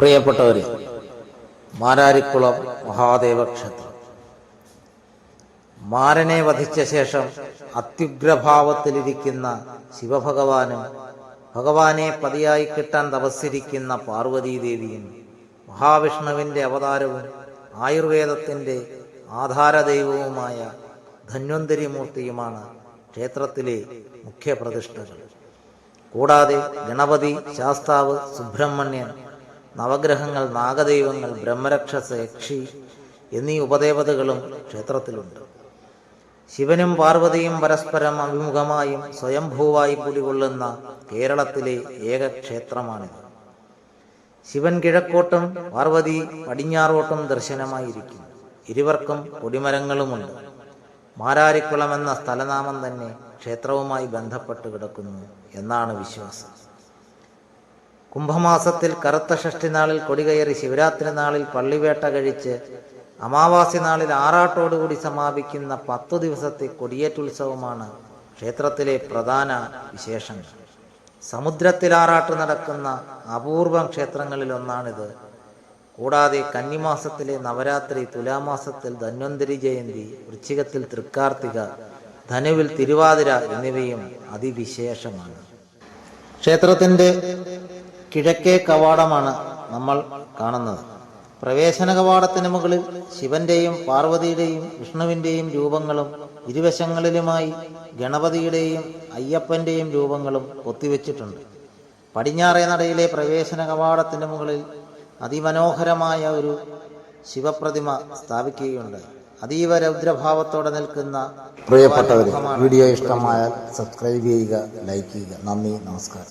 പ്രിയപ്പെട്ടവരെ മാരാരിക്കുളം മഹാദേവ ക്ഷേത്രം മാരനെ വധിച്ച ശേഷം അത്യുഗ്രഭാവത്തിലിരിക്കുന്ന ശിവഭഗവാനും ഭഗവാനെ പതിയായി കിട്ടാൻ തപസ്സിരിക്കുന്ന പാർവതീദേവിയും മഹാവിഷ്ണുവിന്റെ അവതാരവും ആയുർവേദത്തിന്റെ ആധാരദൈവവുമായ ധന്വന്തരി മൂർത്തിയുമാണ് ക്ഷേത്രത്തിലെ മുഖ്യ പ്രതിഷ്ഠകൾ കൂടാതെ ഗണപതി ശാസ്താവ് സുബ്രഹ്മണ്യൻ നവഗ്രഹങ്ങൾ നാഗദൈവങ്ങൾ ബ്രഹ്മരക്ഷസ് യക്ഷി എന്നീ ഉപദേവതകളും ക്ഷേത്രത്തിലുണ്ട്. ശിവനും പാർവതിയും പരസ്പരം അഭിമുഖമായും സ്വയംഭൂവായി കുടികൊള്ളുന്ന കേരളത്തിലെ ഏക ക്ഷേത്രമാണിത്. ശിവൻ കിഴക്കോട്ടും പാർവതി പടിഞ്ഞാറോട്ടും ദർശനമായിരിക്കും. ഇരുവർക്കും കൊടിമരങ്ങളുമുണ്ട് മാരാരിക്കുളം എന്ന സ്ഥലനാമം തന്നെ ക്ഷേത്രവുമായി ബന്ധപ്പെട്ട് കിടക്കുന്നു എന്നാണ് വിശ്വാസം. കുംഭമാസത്തിൽ കറുത്ത ഷഷ്ടി നാളിൽ കൊടികയറി ശിവരാത്രി നാളിൽ പള്ളിവേട്ട കഴിച്ച് അമാവാസി നാളിൽ ആറാട്ടോടുകൂടി സമാപിക്കുന്ന പത്തു ദിവസത്തെ കൊടിയേറ്റുത്സവമാണ് ക്ഷേത്രത്തിലെ പ്രധാന വിശേഷങ്ങൾ. സമുദ്രത്തിൽ ആറാട്ട് നടക്കുന്ന അപൂർവം ക്ഷേത്രങ്ങളിൽ ഒന്നാണിത്. കൂടാതെ കന്നിമാസത്തിലെ നവരാത്രി തുലാമാസത്തിൽ ധന്വന്തരി ജയന്തി വൃശ്ചികത്തിൽ തൃക്കാർത്തിക ധനുവിൽ തിരുവാതിര എന്നിവയും അതിവിശേഷമാണ്. ക്ഷേത്രത്തിന്റെ കിഴക്കേ കവാടമാണ് നമ്മൾ കാണുന്നത്. പ്രവേശന കവാടത്തിന് മുകളിൽ ശിവന്റെയും പാർവതിയുടെയും വിഷ്ണുവിന്റെയും രൂപങ്ങളും ഇരുവശങ്ങളിലുമായി ഗണപതിയുടെയും അയ്യപ്പന്റെയും രൂപങ്ങളും കൊത്തിവെച്ചിട്ടുണ്ട്. പടിഞ്ഞാറേ നടയിലെ പ്രവേശന കവാടത്തിന് മുകളിൽ അതിമനോഹരമായ ഒരു ശിവപ്രതിമ സ്ഥാപിക്കുകയുണ്ട്. അതീവ രൗദ്രഭാവത്തോടെ നിൽക്കുന്ന പ്രിയപ്പെട്ടവരെ വീഡിയോ ഇഷ്ടമായാൽ സബ്സ്ക്രൈബ് ചെയ്യുക ലൈക്ക് ചെയ്യുക. നന്ദി നമസ്കാരം.